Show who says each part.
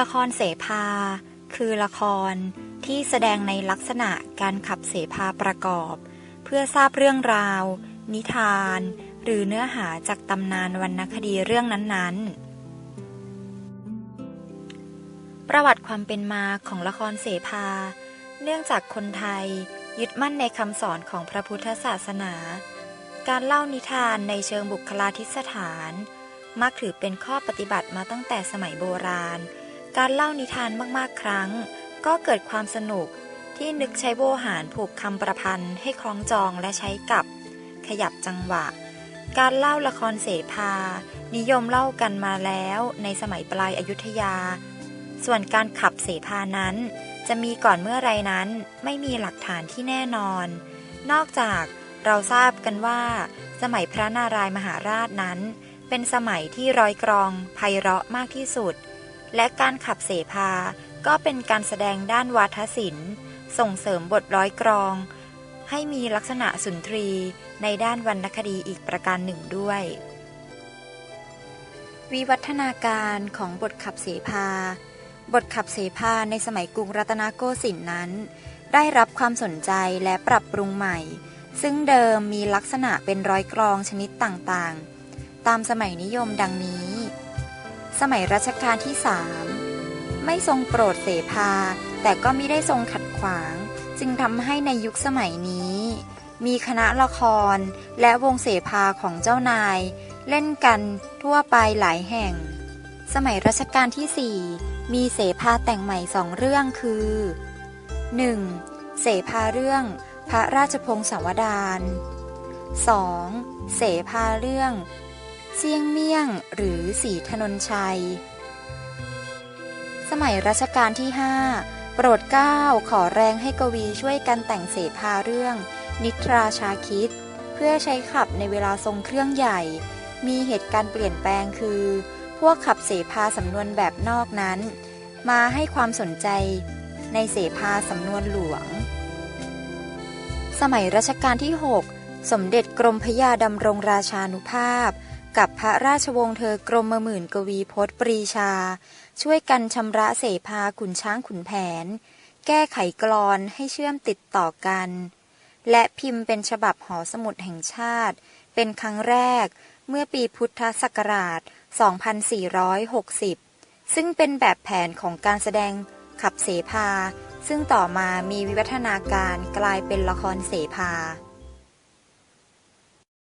Speaker 1: ละครเสภา คือละครที่แสดงในลักษณะการขับเสภาประกอบ เพื่อทราบเรื่องราว นิทาน หรือเนื้อหาจากตำนานวรรณคดีเรื่องนั้นๆ ประวัติความเป็นมาของละครเสภา เนื่องจากคนไทยยึดมั่นในคำสอนของพระพุทธศาสนา การเล่านิทานในเชิงบุคลาธิสถาน มักถือเป็นข้อปฏิบัติมาตั้งแต่สมัยโบราณ การเล่านิทานมากๆครั้ง ก็เกิดความสนุกที่นึกใช้โวหารผูกคำประพันธ์ให้คล้องจองและใช้กับ ขยับจังหวะ การเล่าละครเสภา นิยมเล่ากันมาแล้วในสมัยปลายอายุทยา ส่วนการขับเสภานั้น จะมีก่อนเมื่อไรนั้นไม่มีหลักฐานที่แน่นอน นอกจากเราทราบกันว่า สมัยพระนารายมหาราชนั้น เป็นสมัยที่ร้อยกรองไพเราะมากที่สุด และการขับเสภา ก็เป็นการแสดงด้านวาทศิลป์ ส่งเสริมบทร้อยกรอง ให้มีลักษณะสุนทรีในด้านวรรณคดีอีกประการหนึ่งด้วย วิวัฒนาการของบทขับเสภา บทขับเสภาในสมัยกรุงรัตนโกสินทร์นั้น ได้รับความสนใจและปรับปรุงใหม่ ซึ่งเดิมมีลักษณะเป็นร้อยกรองชนิดต่างๆ ตามสมัยนิยมดังนี้ สมัยรัชกาลที่สามไม่ทรงโปรดเสภา แต่ก็ไม่ได้ทรงขัดขวาง จึงทำให้ในยุคสมัยนี้ มีคณะละครและวงเสภาของเจ้านาย เล่นกันทั่วไปหลายแห่ง สมัยรัชกาลที่สี่มีเสภาแต่งใหม่สองเรื่องคือ 1. เสภาเรื่องพระราชพงศาวดาร 2. เสภาเรื่อง เสี่ยงเมี่ยงหรือสีถนนชัย สมัยรัชกาลที่5โปรดเกล้าขอแรงให้กวีช่วยกันแต่งเสภาเรื่อง นิทราชาคิด เพื่อใช้ขับในเวลาทรงเครื่องใหญ่ มีเหตุการณ์เปลี่ยนแปลงคือ พวกขับเสภาสำนวนแบบนอกนั้น มาให้ความสนใจในเสภาสำนวนหลวง สมัยรัชกาลที่ 6 สมเด็จกรมพยาดำรงราชานุภาพ กับพระราชวงศ์เธอกรมมหมื่นกวีพจน์ปรีชา ช่วยกันชำระเสภาขุนช้างขุนแผน แก้ไขกรอนให้เชื่อมติดต่อกัน และพิมพ์เป็นฉบับหอสมุดแห่งชาติ เป็นครั้งแรกเมื่อปีพุทธศักราช 2460 ซึ่งเป็นแบบแผนของการแสดงขับเสภา ซึ่งต่อมามีวิวัฒนาการกลายเป็นละครเสภา